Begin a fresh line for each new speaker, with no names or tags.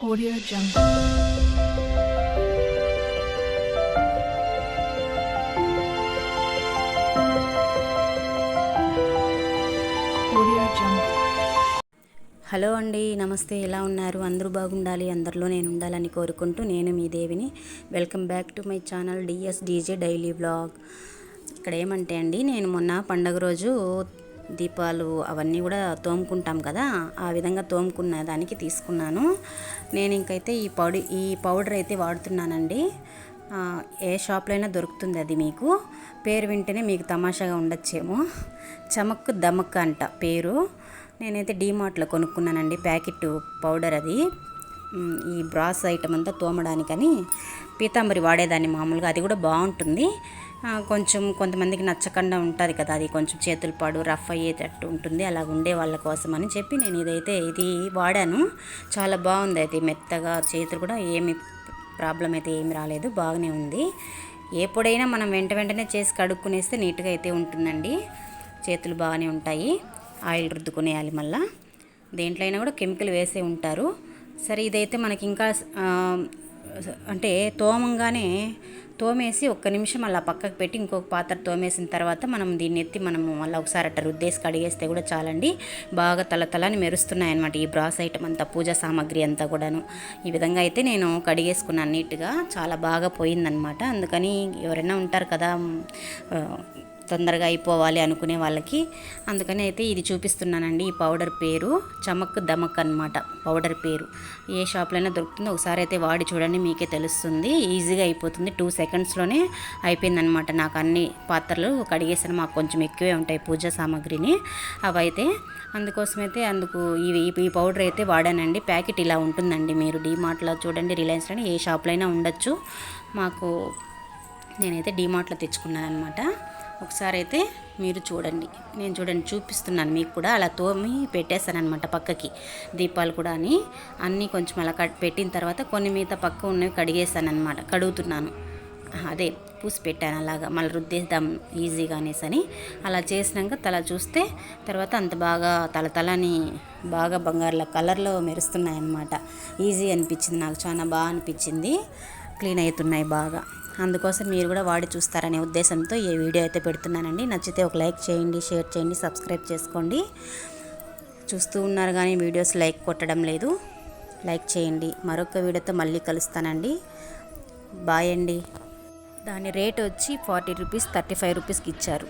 Audio Jungle. Audio Jungle.
Hello అండి నమస్తే ఎలా ఉన్నారు అందరూ బాగుండాలి అందరిలో నేను ఉండాలని కోరుకుంటూ నేను మీ దేవిని welcome back to my channel DS DJ daily blog ఇక్కడ ఏమంటే అండి నేను మొన్న పండగ రోజు దీపాలు అవన్నీ కూడా తోముకుంటాం కదా ఆ విధంగా తోముకున్న దానికి తీసుకున్నాను. నేను ఇంకైతే ఈ పౌడర్ ఈ పౌడర్ అయితే వాడుతున్నానండి. ఏ షాప్లో అయినా దొరుకుతుంది అది మీకు. పేరు వింటేనే మీకు తమాషాగా ఉండొచ్చేమో. చమక్ దమక్ అంట పేరు. నేనైతే డీమార్ట్లో కొనుక్కున్నానండి ప్యాకెట్ పౌడర్ అది. ఈ బ్రాస్ ఐటమ్ అంతా తోమడానికని పీతాంబరి వాడేదాన్ని మామూలుగా అది కూడా బాగుంటుంది. కొంచెం కొంతమందికి నచ్చకుండా ఉంటుంది కదా అది కొంచెం చేతుల పాడు రఫ్ అయ్యేటట్టు ఉంటుంది అలా ఉండే వాళ్ళ కోసం అని చెప్పి నేను ఇదైతే ఇది వాడాను. చాలా బాగుంది అది మెత్తగా చేతులు కూడా ఏమి ప్రాబ్లం అయితే ఏమి రాలేదు బాగానే ఉంది. ఎప్పుడైనా మనం వెంట వెంటనే చేసి కడుక్కునేస్తే నీట్గా అయితే ఉంటుందండి. చేతులు బాగానే ఉంటాయి ఆయిల్ రుద్దుకునేయాలి మళ్ళా. దేంట్లో అయినా కూడా కెమికల్ వేసే ఉంటారు. సరే ఇదైతే మనకి ఇంకా అంటే తోమంగానే తోమేసి ఒక్క నిమిషం అలా పక్కకు పెట్టి ఇంకొక పాత్ర తోమేసిన తర్వాత మనం దీన్ని ఎత్తి మనము మళ్ళీ ఒకసారి అట్ట రుద్దేసి కడిగేస్తే కూడా చాలండి. బాగా తల తలని మెరుస్తున్నాయి అనమాట ఈ బ్రాస్ ఐటమ్ అంతా పూజా సామాగ్రి అంతా కూడాను. ఈ విధంగా అయితే నేను కడిగేసుకున్నాను నీట్గా చాలా బాగా పోయిందనమాట అందుకని ఎవరైనా ఉంటారు కదా తొందరగా అయిపోవాలి అనుకునే వాళ్ళకి. అందుకని అయితే ఇది చూపిస్తున్నానండి. ఈ పౌడర్ పేరు చమక్ దమక్ అన్నమాట. పౌడర్ పేరు. ఏ షాప్లోనే దొరుకుతుందో. ఒకసారి అయితే వాడి చూడండి మీకే తెలుస్తుంది. ఈజీగా అయిపోతుంది. టూ సెకండ్స్లోనే అయిపోయిందనమాట నాకు అన్ని పాత్రలు కడిగేసాను. మాకు కొంచెం ఎక్కువే ఉంటాయి పూజా సామాగ్రిని. అవైతే అందుకోసమైతే అందుకు ఇవి ఈ పౌడర్ అయితే వాడానండి. ప్యాకెట్ ఇలా ఉంటుందండి. మీరు డీమార్ట్లో చూడండి రిలయన్స్లో ఏ షాప్లో అయినా ఉండొచ్చు. మాకు నేనైతే డీమార్ట్లో తెచ్చుకున్నాను అనమాట ఒకసారి అయితే మీరు చూడండి. నేను చూడండి చూపిస్తున్నాను మీకు కూడా. అలా తోమి పెట్టేశాను అనమాట పక్కకి దీపాలు కూడా అని. అన్నీ కొంచెం అలా కట్ పెట్టిన తర్వాత కొన్ని మిగతా పక్క ఉన్నవి కడిగేసాను అనమాట కడుగుతున్నాను. అదే పూసి పెట్టాను అలాగా. మళ్ళీ రుద్దేద్దాం ఈజీగా అనేసి అని. అలా చేసినాక తల చూస్తే తర్వాత అంత బాగా తల తలని బాగా బంగారుల కలర్లో మెరుస్తున్నాయి అన్నమాట ఈజీ అనిపించింది నాకు. చాలా బాగా అనిపించింది. క్లీన్ అవుతున్నాయి బాగా. అందుకోసం మీరు కూడా వాడి చూస్తారనే ఉద్దేశంతో ఈ వీడియో అయితే పెడుతున్నానండి. నచ్చితే ఒక లైక్ చేయండి షేర్ చేయండి సబ్స్క్రైబ్ చేసుకోండి. చూస్తూ ఉన్నారు కానీ వీడియోస్ లైక్ కొట్టడం లేదు. లైక్ చేయండి. మరొక వీడియోతో మళ్ళీ కలుస్తానండి. బాయ్ అండి. దాని రేట్ వచ్చి ఫార్టీ రూపీస్ థర్టీ ఫైవ్ రూపీస్కి ఇచ్చారు.